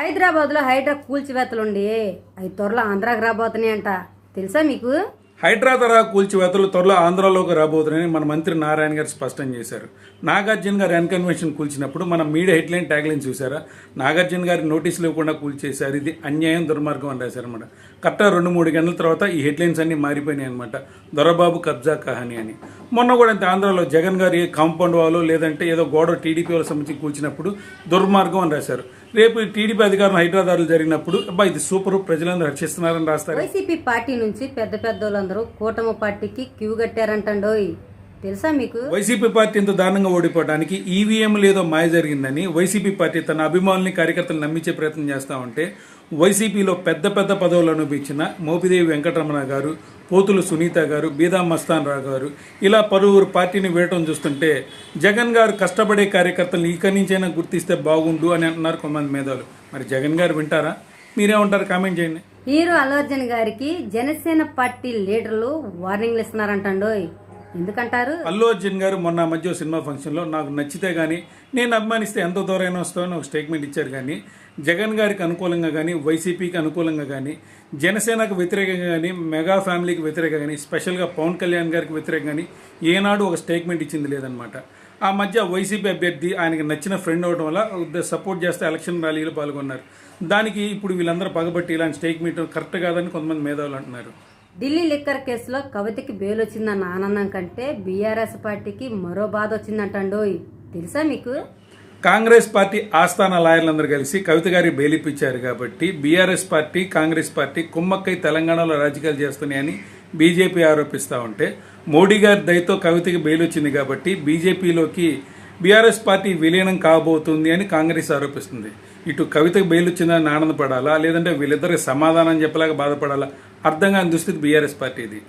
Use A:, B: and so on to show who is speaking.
A: హైదరాబాద్లో హైడ్రా కూల్చివేతలుండి. అవి త్వరలో ఆంధ్రాకి రాబోతున్నాయి అంట తెలుసా మీకు?
B: హైడ్రా తరహా కూల్చివేతలు త్వరలో ఆంధ్రాలోకి రాబోతున్నాయని మన మంత్రి నారాయణ గారు స్పష్టం చేశారు. నాగార్జున గారు ఎన్కన్వెన్షన్ కూల్చినప్పుడు మనం మీడియా హెడ్లైన్ ట్యాగ్లైన్ చూసారా నాగార్జున గారి నోటీసులు ఇవ్వకుండా కూల్చేశారు. ఇది అన్యాయం దుర్మార్గం అని రాశారనమాట కరెక్ట్గా రెండు మూడు గంటల తర్వాత ఈ హెడ్లైన్స్ అన్నీ మారిపోయినాయి అనమాట దొరబాబు కబ్జా కహాని అని. మొన్న కూడా అంతే ఆంధ్రాలో జగన్ గారి కాంపౌండ్ వాళ్ళు లేదంటే ఏదో గోడ టీడీపీ వాళ్ళ సంబంధించి కూల్చినప్పుడు దుర్మార్గం అని రాశారు. రేపు టీడీపీ అధికారం హైదరాబాద్లో జరిగినప్పుడు అబ్బా ఇది సూపర్ ప్రజలందరూ హర్షిస్తున్నారని రాస్తారు.
A: వైసీపీ పార్టీ నుంచి పెద్ద పెద్ద అందరూ కూటమి పార్టీకి క్యూ కట్టారంటండోయ్. తెలుసా మీకు?
B: వైసీపీ పార్టీ ఇంత దారుణంగా ఓడిపోవడానికి ఈవీఎం లేదో మాయ జరిగిందని వైసీపీ పార్టీ తన అభిమానుల్ని కార్యకర్తలు నమ్మించే ప్రయత్నం చేస్తా ఉంటే వైసీపీలో పెద్ద పెద్ద పదవులు అనుభవించిన మోపిదేవి వెంకటరమణ గారు పోతులు సునీత గారు బీదా మస్తాన్ రావు గారు ఇలా పలువురు పార్టీని వేయటం చూస్తుంటే జగన్ గారు కష్టపడే కార్యకర్తలను ఇక్కడి నుంచైనా గుర్తిస్తే బాగుండు అని అంటున్నారు కొంతమంది మేధావులు. మరి జగన్ గారు వింటారా? మీరేమంటారు? కామెంట్ చేయండి.
A: హీరో అల్లు అర్జున్ గారికి జనసేన పార్టీ లీడర్లు వార్నింగ్లు ఇస్తున్నారంటండోయ్. ఎందుకంటారు?
B: అల్లు అర్జున్ గారు మొన్న మధ్య సినిమా ఫంక్షన్లో నాకు నచ్చితే కానీ నేను అభిమానిస్తే ఎంత దూరైనా వస్తామని ఒక స్టేట్మెంట్ ఇచ్చారు కానీ జగన్ గారికి అనుకూలంగా కానీ వైసీపీకి అనుకూలంగా కానీ జనసేనకు వ్యతిరేకంగా కానీ మెగా ఫ్యామిలీకి వ్యతిరేకంగా కానీ స్పెషల్గా పవన్ కళ్యాణ్ గారికి వ్యతిరేకంగా కానీ ఏనాడు ఒక స్టేట్మెంట్ ఇచ్చింది లేదనమాట ఆ మధ్య వైసీపీ అభ్యర్థి ఆయనకి నచ్చిన ఫ్రెండ్ అవడం వల్ల సపోర్ట్ చేస్తే ఎలక్షన్ ర్యాలీలో పాల్గొన్నారు. దానికి ఇప్పుడు వీళ్ళందరూ పగబట్టి ఇలాంటి స్టేట్మెంట్ కరెక్ట్ కాదని కొంతమంది మేధావులు అంటున్నారు.
A: ఢిల్లీ లిక్కర్ కేసులో కవితకి బెయిల్ వచ్చిందన్న ఆనందం కంటే బీఆర్ఎస్ పార్టీకి మరో బాధ వచ్చిందంటండోయ్. తెలుసా మీకు?
B: కాంగ్రెస్ పార్టీ ఆస్థాన లాయర్లందరూ కలిసి కవిత గారికి బెయిలిప్పించారు కాబట్టి బీఆర్ఎస్ పార్టీ కాంగ్రెస్ పార్టీ కుమ్మక్కై తెలంగాణలో రాజకీయాలు చేస్తున్నాయని బీజేపీ ఆరోపిస్తూ ఉంటే మోడీ గారి దయతో కవితకి బెయిల్ వచ్చింది కాబట్టి బీజేపీలోకి బీఆర్ఎస్ పార్టీ విలీనం కాబోతుంది అని కాంగ్రెస్ ఆరోపిస్తుంది. ఇటు కవితకు బెయిల్ వచ్చిందని ఆనందపడాలా? లేదంటే వీళ్ళిద్దరికి సమాధానం చెప్పలేక బాధపడాలా? అర్థం కాని దుస్థితి బీఆర్ఎస్ పార్టీది.